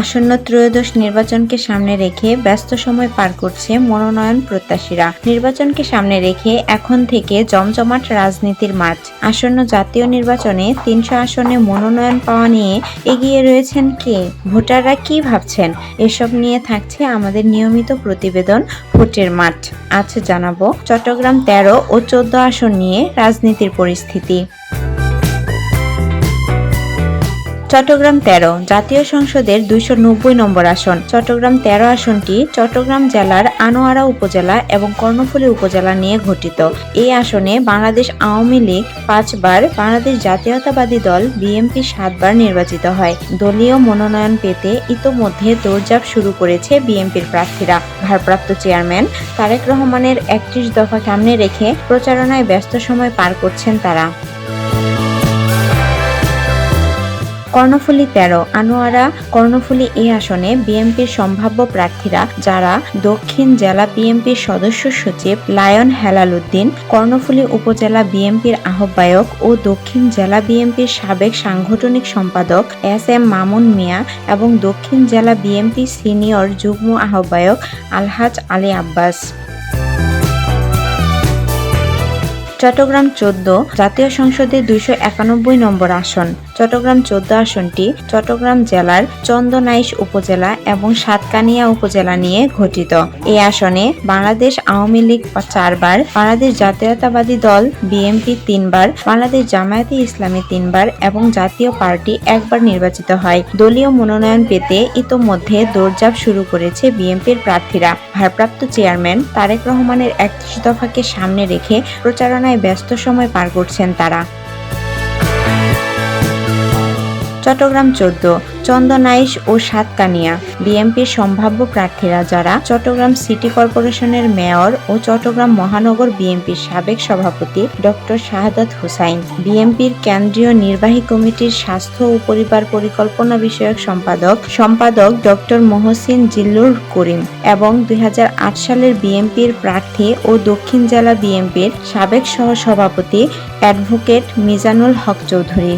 আসন্ন ত্রয়োদশ নির্বাচনকে সামনে রেখে ব্যস্ত সময় পার করছে মনোনয়ন প্রত্যাশীরা। নির্বাচনকে সামনে রেখে এখন থেকে জমজমাট রাজনীতির মাঠ। আসন্ন জাতীয় নির্বাচনে তিনশো আসনে মনোনয়ন পাওয়া নিয়ে এগিয়ে রয়েছেন কে? ভোটাররা কি ভাবছেন? এসব নিয়ে থাকছে আমাদের নিয়মিত প্রতিবেদন ভোটের মাঠ। আজ জানাব, চট্টগ্রাম তেরো ও চোদ্দ আসন নিয়ে রাজনীতির পরিস্থিতি। চট্টগ্রাম তেরো, জাতীয় সংসদের দুইশো নব্বই নম্বর আসন। চট্টগ্রাম তেরো আসনটি চট্টগ্রাম জেলার আনোয়ারা উপজেলা এবং কর্ণফুলী উপজেলা নিয়ে গঠিত। এই আসনে বাংলাদেশ আওয়ামী লীগ পাঁচবার, বাংলাদেশ জাতীয়তাবাদী দল বিএনপি সাতবার নির্বাচিত হয়। দলীয় মনোনয়ন পেতে ইতোমধ্যে দৌড়ঝাঁপ শুরু করেছে বিএনপির প্রার্থীরা। ভারপ্রাপ্ত চেয়ারম্যান তারেক রহমানের একত্রিশ দফা সামনে রেখে প্রচারণায় ব্যস্ত সময় পার করছেন তারা। কর্ণফুলী তেরো, আনোয়ারা কর্ণফুলী এই আসনে বিএনপির সম্ভাব্য প্রার্থীরা যারা দক্ষিণ জেলা বিএনপির সদস্য সচিব লায়ন হেলাল উদ্দিন কর্ণফুলী উপজেলা বিএনপির আহ্বায়ক ও দক্ষিণ জেলা বিএনপির সাবেক সাংগঠনিক সম্পাদক এস এম মামুন মিয়া এবং দক্ষিণ জেলা বিএনপি সিনিয়র যুগ্ম আহ্বায়ক আলহাজ আলী আব্বাস। চট্টগ্রাম চোদ্দ জাতীয় সংসদে দুইশো একানব্বই নম্বর আসন। চট্টগ্রাম চোদ্দ আসনটি চট্টগ্রাম জেলার চন্দনাইশ উপজেলা এবং সাতকানিয়া উপজেলা নিয়ে গঠিত। এই আসনে বাংলাদেশ আওয়ামী লীগ চারবার, বাংলাদেশ জাতীয়তাবাদী দল বিএনপি তিনবার, বাংলাদেশ জামায়াতে ইসলামী তিনবার এবং জাতীয় পার্টি একবার নির্বাচিত হয়। দলীয় মনোনয়ন পেতে ইতোমধ্যে দৌড়ঝাঁপ শুরু করেছে বিএনপির প্রার্থীরা। ভারপ্রাপ্ত চেয়ারম্যান তারেক রহমানের একত্রিশ দফাকে সামনে রেখে প্রচারণায় ব্যস্ত সময় পার করছেন তারা। চট্টগ্রাম চোদ্দ চন্দনাইশ ও সাতকানিয়া। বিএনপির সম্ভাব্য প্রার্থীরা যারা চট্টগ্রাম সিটি কর্পোরেশনের মেয়র ও চট্টগ্রাম মহানগর বিএনপির সাবেক সভাপতি ডক্টর শাহাদাত হুসাইন, বিএনপির কেন্দ্রীয় নির্বাহী কমিটির স্বাস্থ্য ও পরিবার পরিকল্পনা বিষয়ক সম্পাদক সম্পাদক ডক্টর মহসিন জিল্লুর করিম এবং দুই হাজার আট সালের বিএনপির প্রার্থী ও দক্ষিণ জেলা বিএনপির সাবেক সহ সভাপতি অ্যাডভোকেট মিজানুল হক চৌধুরী।